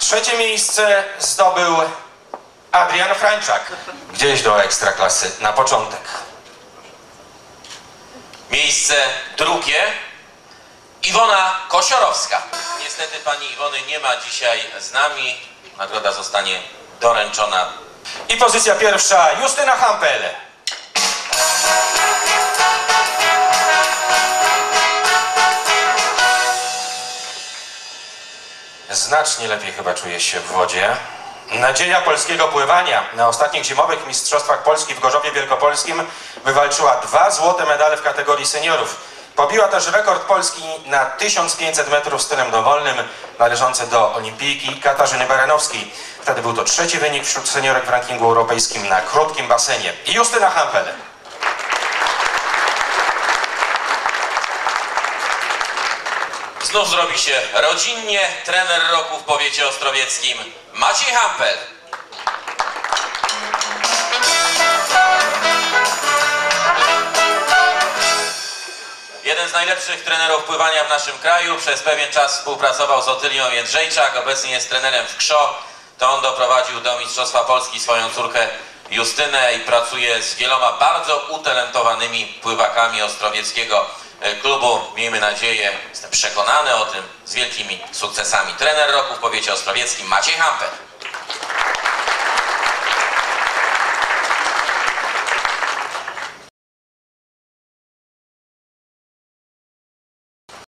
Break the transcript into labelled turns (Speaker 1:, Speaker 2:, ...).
Speaker 1: Trzecie miejsce zdobył Adrian Frańczak. Gdzieś do ekstraklasy na początek.
Speaker 2: Miejsce drugie Iwona Kosiorowska. Niestety pani Iwony nie ma dzisiaj z nami. Nagroda zostanie doręczona.
Speaker 1: I pozycja pierwsza Justyna Hampel. Znacznie lepiej chyba czuje się w wodzie. Nadzieja polskiego pływania na ostatnich zimowych mistrzostwach Polski w Gorzowie Wielkopolskim wywalczyła dwa złote medale w kategorii seniorów. Pobiła też rekord Polski na 1500 metrów stylem dowolnym należący do olimpijki Katarzyny Baranowskiej. Wtedy był to trzeci wynik wśród seniorek w rankingu europejskim na krótkim basenie. Justyna Hampel.
Speaker 2: Znów zrobi się rodzinnie. Trener roku w powiecie ostrowieckim Maciej Hampel. Jeden z najlepszych trenerów pływania w naszym kraju. Przez pewien czas współpracował z Otylią Jędrzejczak. Obecnie jest trenerem w Krzo. To on doprowadził do Mistrzostwa Polski swoją córkę Justynę i pracuje z wieloma bardzo utalentowanymi pływakami ostrowieckiego klubu. Miejmy nadzieję, jestem przekonany o tym, z wielkimi sukcesami. Trener roku w powiecie ostrowieckim Maciej Hampel.